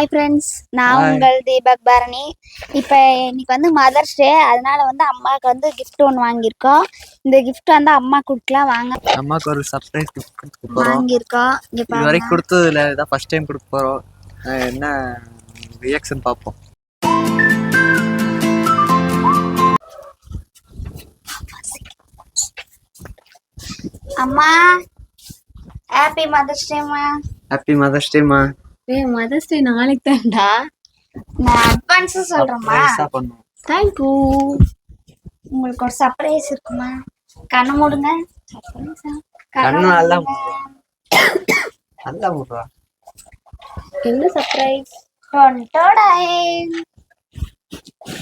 Hi friends நான். உங்கள் தீபக் பரணி. இப்போ இன்னைக்கு வந்து மதர்ஸ் டே அதனால வந்து அம்மாவுக்கு வந்து gift ஒன்று வாங்கியிருக்கோம். இந்த gift வந்து அம்மா கொடுக்கலாம் வாங்க. அம்மாக்கு ஒரு சர்ப்ரைஸ் கிஃப்ட் வாங்கியிருக்கோம். இது வரைக்கும் கொடுத்ததுல இதான் ஃபர்ஸ்ட் டைம் கொடுக்க அஹ் என்ன ரியாக்ஷன் பார்ப்போம். அம்மா ஹாப்பி மதர்ஸ் டேம்மா ஹாப்பி மதர்ஸ் டேமா ஏய் மதர்ஸ் டே நாளைக்கு தான்டா. நான் அட்வான்ஸாக சொல்கிறேம்மா சர்ப்ரைஸா பண்ணுவோம். தேங்க்யூ உங்களுக்கு ஒரு சர்ப்ரைஸ் இருக்குமா? கண்ணு மூடுங்க. சர்ப்ரைஸா கண்ணு நல்லா நல்லா போடுறா என்ன சர்ப்ரைஸ்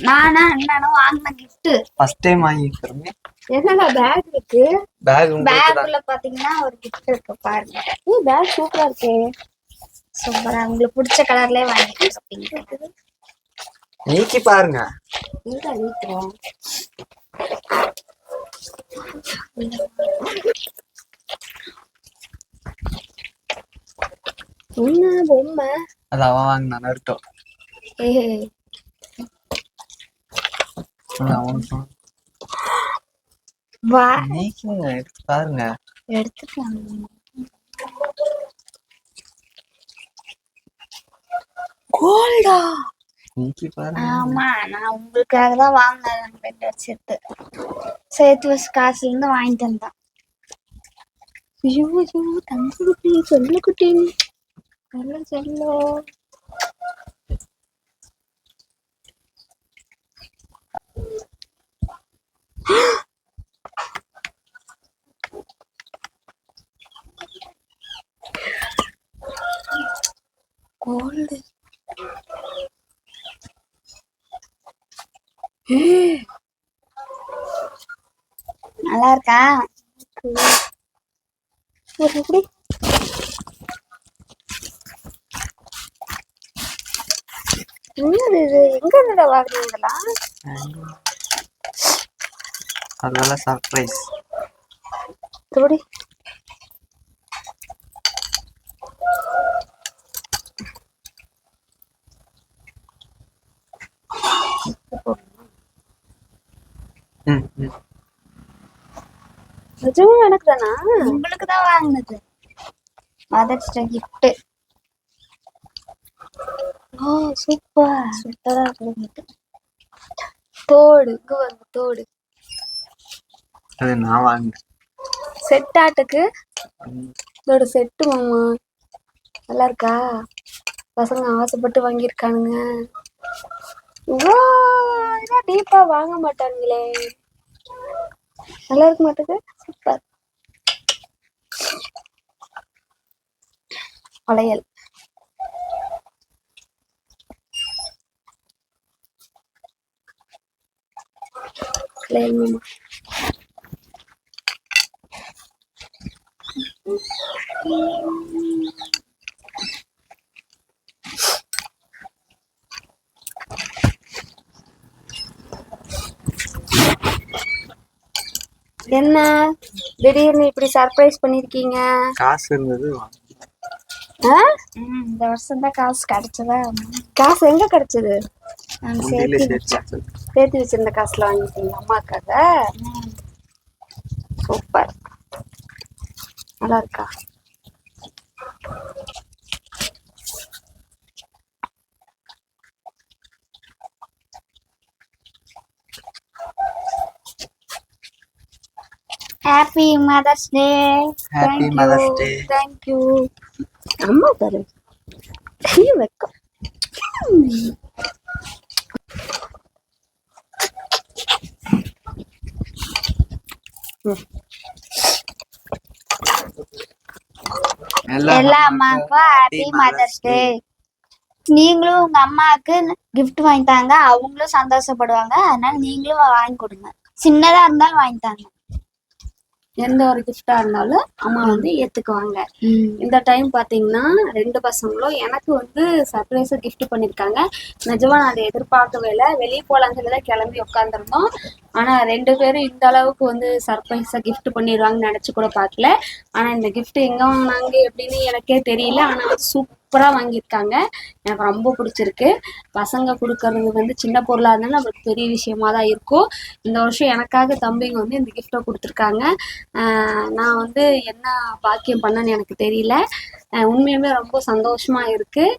நானா அண்ணனும் வாங்கின gift. ஃபர்ஸ்ட் டைம் வாங்கிக்கிறோமே என்னடா பேக் இருக்கு? பேக் பேக்குள்ள பாத்தீங்கன்னா ஒரு gift இருக்கு பாருங்க. ஏய் பேக் சூப்பரா இருக்கே. சூப்பரா உங்களுக்கு பிடிச்ச கலர்லயே வாங்கிட்டு நீக்கி பாருங்க. எங்க வீட்டுறோம் என்ன பொம்மை? அது அவன் வாங்கினா நருட்டோ. பாருங்க. எடுத்துக்கலாம் கோல்டா? ஆமா நான் உங்களுக்காக தான் வாங்கினேன் ரெண்டு வச்சுட்டு. சேர்த்து வச்சு காசுல இருந்து வாங்கிட்டு வந்தேன். ஐயோ ஐயோ தங்க குட்டி சொல்ல குட்டி சொல்ல சொல்லோ கோல்டு நல்லா இருக்கா எப்படி என்னது இது? எங்க இருந்துடா வாங்குறீங்களா அதெல்லாம் சர்ப்ரைஸ் எப்படி ம் ம். நிஜமும் எனக்கு தானா உங்களுக்கு தான் வாங்கினது. Mother's day gift oh super. சூப்பரா இருக்கு தோடு இங்க வந்து தோடு. அது நான் வாங்கினேன். செட் ஆட்டுக்கு? ம். இதோட செட்டு மாமா. நல்லா இருக்கா பசங்க ஆசைப்பட்டு வாங்கியிருக்கானுங்க. டீப்பா வாங்க மாட்டானுங்களே. நல்லா இருக்க மாட்டேது சூப்பர். வளையல். வளையல் என்ன? திடீர்னு இப்படி சர்ப்ரைஸ் பண்ணிருக்கீங்க? காசு இருந்தது இந்த வருஷம் தான் காசு கிடைச்சதா? காசு எங்க கிடைச்சது. சேர்த்து வச்சிருந்த காசுல வாங்கிட்டீங்க அம்மாக்காக? சூப்பர். நல்லா இருக்கா? Happy mother's day Happy Mother's Day. Thank you அம்மா தரு கை வைக்க. எல்லா அம்மாவுக்கும் ஹாப்பி மதர்ஸ் டே நீங்களும் உங்க அம்மாவுக்கு gift வாங்கி தாங்க அவங்களும் சந்தோஷப்படுவாங்க. அதனால நீங்களும் வாங்கி கொடுங்க. சின்னதா இருந்தாலும் வாங்கி தாங்க எந்த ஒரு கிஃப்டா இருந்தாலும் அம்மா வந்து ஏத்துக்குவாங்க. இந்த டைம் பாத்தீங்கன்னா ரெண்டு பசங்களும் எனக்கு வந்து சர்ப்ரைஸா gift பண்ணிருக்காங்க. நிஜமா நான் அதை எதிர்பார்க்கவே இல்லை. வெளியே போலான்னு சொல்லி தான் கிளம்பி உட்காந்துருந்தோம் ஆனா ரெண்டு பேரும் இந்த அளவுக்கு வந்து சர்ப்ரைஸா gift பண்ணிடுவாங்கன்னு நினைச்சு கூட பார்க்கல. ஆனா இந்த gift எங்க வாங்கினாங்க எப்படின்னு எனக்கே தெரியல. ஆனா சூப்பர் சூப்பராக வாங்கியிருக்காங்க. எனக்கு ரொம்ப பிடிச்சிருக்கு. பசங்க கொடுக்கறது வந்து சின்ன பொருளாக இருந்தாலும் நம்மளுக்கு பெரிய விஷயமா தான் இருக்கும். இந்த வருஷம் எனக்காக தம்பிங்க வந்து இந்த கிஃப்ட்டை கொடுத்துருக்காங்க. நான் வந்து என்ன பாக்கியம் பண்ணேன்னு எனக்கு தெரியல. உண்மையுமே ரொம்ப சந்தோஷமாக இருக்குது